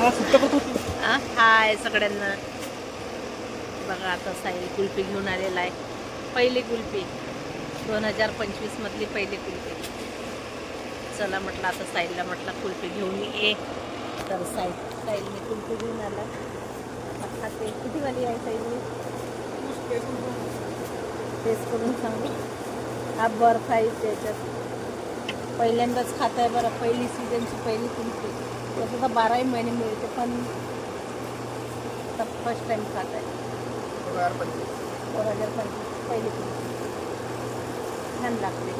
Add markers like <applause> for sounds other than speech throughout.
हाय सगळ्यांना. बघा आता साहिल कुल्फी घेऊन आलेला आहे. पहिली कुल्फी. दोन हजार पंचवीसमधली पहिली कुल्फी. चला म्हटलं आता साहिलला म्हटलं कुल्फी घेऊन ये. तर साहिल साहिलने कुल्फी घेऊन आला. आता ते किती वाली आहे साहिलने टेस्ट करून सांगू. हा बर्फ आहे त्याच्यात. पहिल्यांदाच खात आहे बरं पहिली सीझनची पहिली कुल्फी. त्याचं तर बाराही महिने मिळते पण फर्स्ट टाइम खात आहे. दोन हजार पंचवीस पहिली कुल्फी. छान लागते.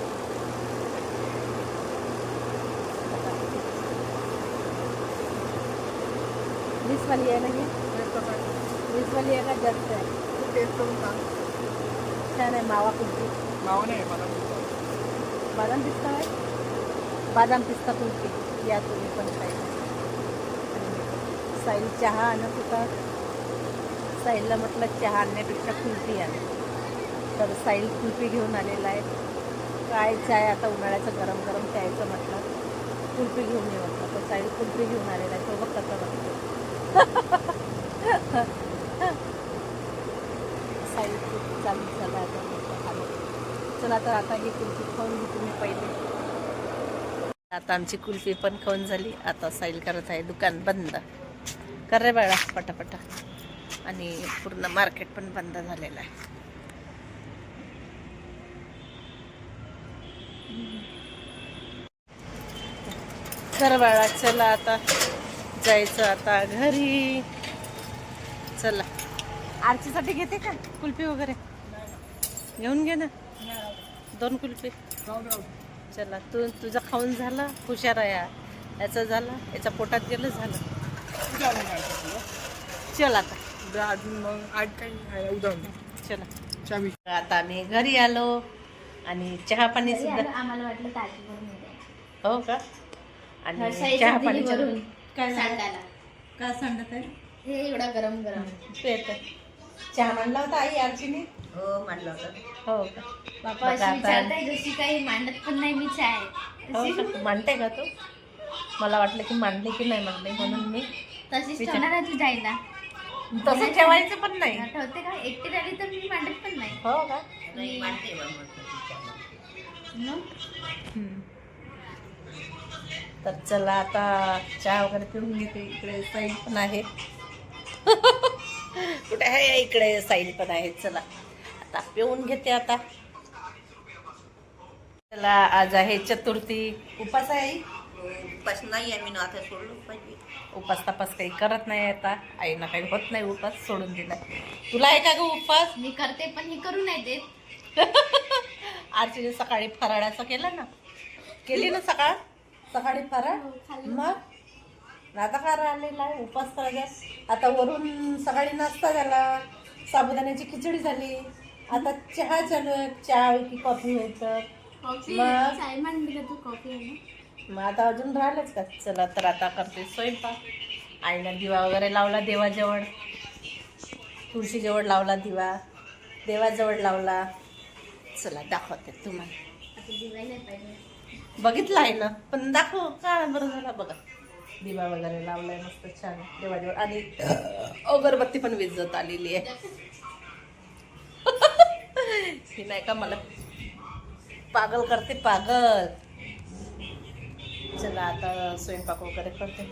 वीसवाली आहे ना ही? वीसवाली आहे का जास्त आहे? टेस्ट करून सांग छान आहे मावा कुल्फी. नाव नाही मला बादाम पिस्ता आहे? बदाम पिस्ता कुल्फी या तुम्ही पण खायला. साईल चहा आणत होता. साईलला म्हटलं चहा आणण्यापेक्षा कुल्फी आण. तर साईल कुल्फी घेऊन आलेला आहे. काय चाय आता उन्हाळ्याचं गरम गरम प्यायचं म्हटलं. कुल्फी घेऊन ये म्हटलं. तर साईल कुल्फी घेऊन आलेला आहे. तो बघ कसा बघतो. साईल कुल्फी चालू झाला आता चला तर आता ही कुल्फी खाऊन घेऊ तुम्ही पहिले. आता आमची कुल्फी पण खाऊन झाली. आता साईल करत आहे दुकान बंद. कर रे बाळा पटापटा. आणि पूर्ण मार्केट पण बंद झालेलं आहे. कर बाळा चला आता. जायचं आता घरी. चला. आरतीसाठी घेते का कुल्फी वगैरे? घेऊन घे ना. दोन कुल्फी. चला तू तुझं खाऊन झालं हुशार आहे. याचं झालं याच्या पोटात गेलं झालं चल आता अजून मग आज काही उद्या. चला चावी आता आम्ही घरी आलो आणि चहा पाणी सुद्धा आम्हाला वाटलं ताजी भरून येते. हो का आणि चहा दिली पाणी. काय सांगत आहे हे एवढा गरम गरम. चहा म्हणला होता आई आरतीने हो होतं. हो का? बापा बघा अशी आता. विचारताय जशी काही मांडत पण नाही मी चाय. हो का? मांडते का तू? मला वाटलं की मांडली की नाही मांडली म्हणून मी तशीच विचार. ठेवणार आहे तू जायला. तसं ठेवायचं पण नाही. ठेवते का? एकटी राहिली तर मी मांडत पण नाही. हो का? नाही वाटते बा म्हटलं तिच्याला. मग? हम्म. तर चला आता चहा वगैरे पिऊन घेते. इकडे साईल पण आहे. <laughs> कुठे आहे? इकडे साईल पण आहे. चला. आता पिऊन घेते आता. चला आज आहे चतुर्थी. उपास आहे उपास नाही आम्ही ना आता सोडलो पाहिजे. उपास तपास काही करत नाही आता. आईना काही होत नाही उपास सोडून दिलाय तुला आहे का ग उपास? मी करते पण हे करू नाही देत. <laughs> आरतीने सकाळी फराळाचं केलं ना? केली ना सकाळ? सकाळी फराळ? मग? आता काय राहिलेला आहे उपास करायचा आता वरून सकाळी नाश्ता झाला. साबुदाण्याची खिचडी झाली. आता चहा चालू आहे चहा की कॉफी कॉफी मग? चाय मांडली का तू कॉफी आहे ना? मग आता अजून राहिलंच का? चला तर आता करते स्वयंपाक. आईनं दिवा वगैरे लावला देवाजवळ. तुळशीजवळ लावला दिवा. देवाजवळ लावला. चला दाखवते तुम्हाला. आता दिवायला पाहिजे. बघितलं आहे ना? पण दाखव का बरं झाला? बघा. दिवा वगैरे लावलाय मस्त छान. देवाजवळ. आणि अगरबत्ती पण विजत आलेली आहे. ही नाही का मला पागल करते पागल. चला आता स्वयंपाक वगैरे करते.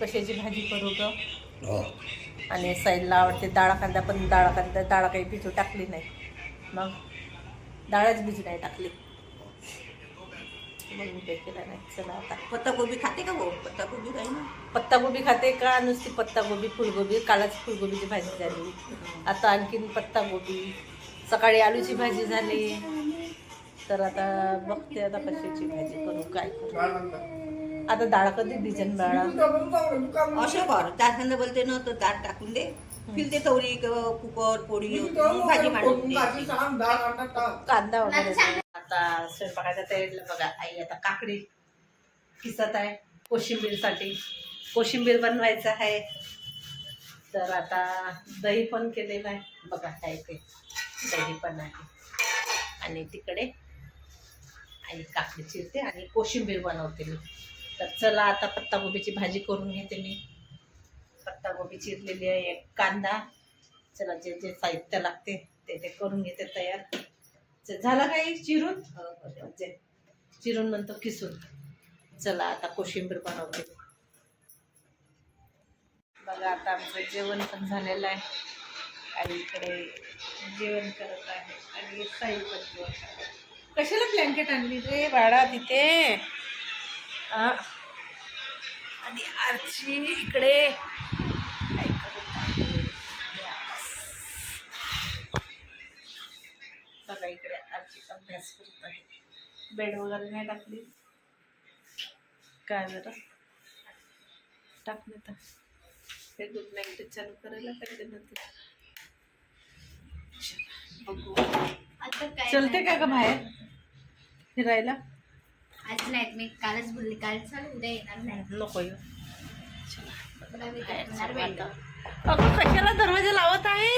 कशाची भाजी करू ग? आणि साईडला आवडते डाळ कांदा पण डाळ कांदा डाळ काही भिजू टाकली नाही. मग डाळच भिजू नाही टाकली. मग मी काही केलं नाही. चला आता. पत्ताकोबी खाते का हो? पत्ताकोबी काही ना? पत्तागोबी खाते का? नुसती पत्तागोबी फुलगोबी कालच फुलगोबीची भाजी झाली. आता आणखीन पत्तागोबी सकाळी आलूची भाजी झाली. तर आता बघते आता कशाची भाजी करू काय करू. आता डाळ कधी भिजन बाळा? असं कर त्याखांदा बोलते ना तर दाट टाकून दे. फिरते तवरी कुकर पोळी भाजी मांडून कांदा वगैरे आता स्वयंपाकाच्या तयारीला बघा आई आता काकडी किसत आहे कोशिंबीरसाठी. कोशिंबीर बनवायचं आहे. तर आता दही पण केलेलं आहे. बघा काय ते. दही पण आहे. आणि तिकडे आई काकडी चिरते आणि कोशिंबीर बनवते मी. तर चला आता पत्ताकोबीची भाजी करून घेते मी. पत्तागोबी चिरलेली आहे एक कांदा. चला जे जे साहित्य लागते ते ते करून घेते तयार. झालं काही चिरून? हो, हो, हो, जे. चिरून नंतर किसून. चला आता कोशिंबीर बनवते बघा आता आमचं जेवण पण झालेलं आहे. आणि इकडे जेवण करत आहे आणि साई पण जेवण करत कशाला ब्लँकेट आणली रे? बाळा तिथे. आणि आरची इकडे. बघा इकडे आरची अभ्यास करत आहे. बेड वगैरे नाही टाकली? काय बरं टाकले तर ते गुड नाईट चालू करायला पाहिजे नंतर चलते का ग बाहेर? फिरायला? आज नाही मी कालच बोलली काल चल उद्या येणार नाही. नको येऊ. मी वेळ. आता. अगं कशाला दरवाजा लावत आहे?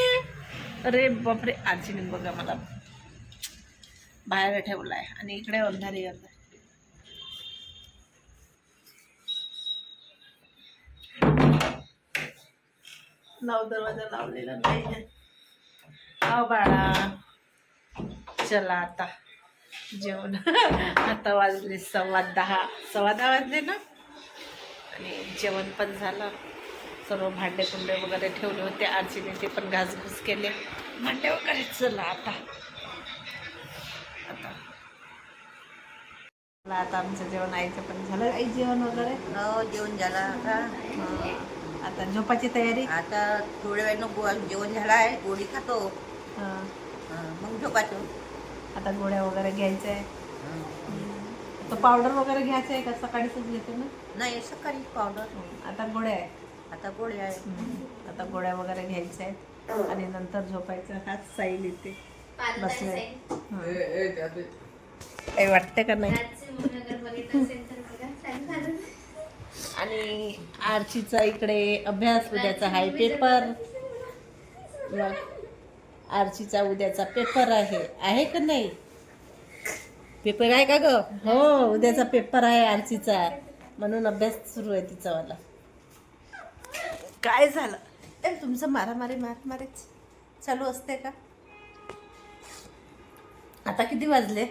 अरे बापरे आजीने बघा मला. बाहेर ठेवलाय आणि इकडे अंधारी अंधार लाव दरवाजा लावलेला नाही बाळा. चला आता. जेवण. <laughs> आता वाजले सव्वा दहा. सव्वा दहा वाजले ना? आणि जेवण पण झालं. सर्व भांडे कुंडे वगैरे ठेवले होते. आजीने ते पण घासघूस केले. भांडे वगैरे चला आता. आता. आता आमचं जेवण आईचं पण झालं. आई जेवण वगैरे? हो जेवण झालं आता. आता झोपाची तयारी? आता थोड्या वेळानं जेवण झालं आहे. गोळी खातो. हं. हं, मग आता गोळ्या वगैरे घ्यायच्या. आहे हं. तर पावडर वगैरे घ्यायचं आहे का सकाळीच घेते ना? नाही सकाळी पावडर. हं. आता गोळ्या आहे आता गोळी आहे हं. आता गोळ्या वगैरे घ्यायच्या. आहेत आणि नंतर झोपायचं. हाच साईल येते. बसले. काही वाटते का नाही. आणि आरचीचा इकडे अभ्यास उद्याचा आहे. पेपर. मग आरचीचा उद्याचा पेपर आहे. आहे का नाही? पेपर आहे का ग? हो उद्याचा पेपर आहे आरचीचा म्हणून अभ्यास सुरू आहे तिचावाला काय झालं? ए तुमचं मारामारी मारामारीच चालू असते का? आता किती वाजले?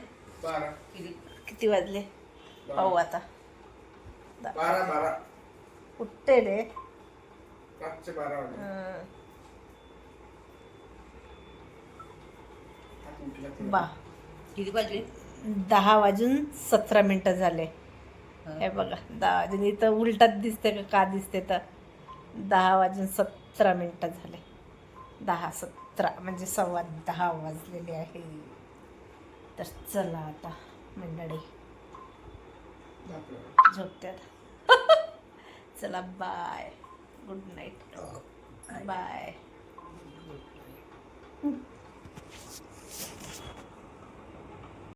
किती वाजले? पाहू आता. बारा बारा. उठते रे. बारा आता. बा. किती वाजले? दहा वाजून सतरा मिनटं झाले. हं. बघा दहा वाजून. इथं उलटात दिसते का? का दिसते तर? दहा वाजून सतरा मिनटं झाले. दहा सतरा म्हणजे सव्वा दहा वाजलेले आहे. तर चला आता मंडळी. बापरे. झोपत्यात <laughs> चला बाय. Good night. बाय.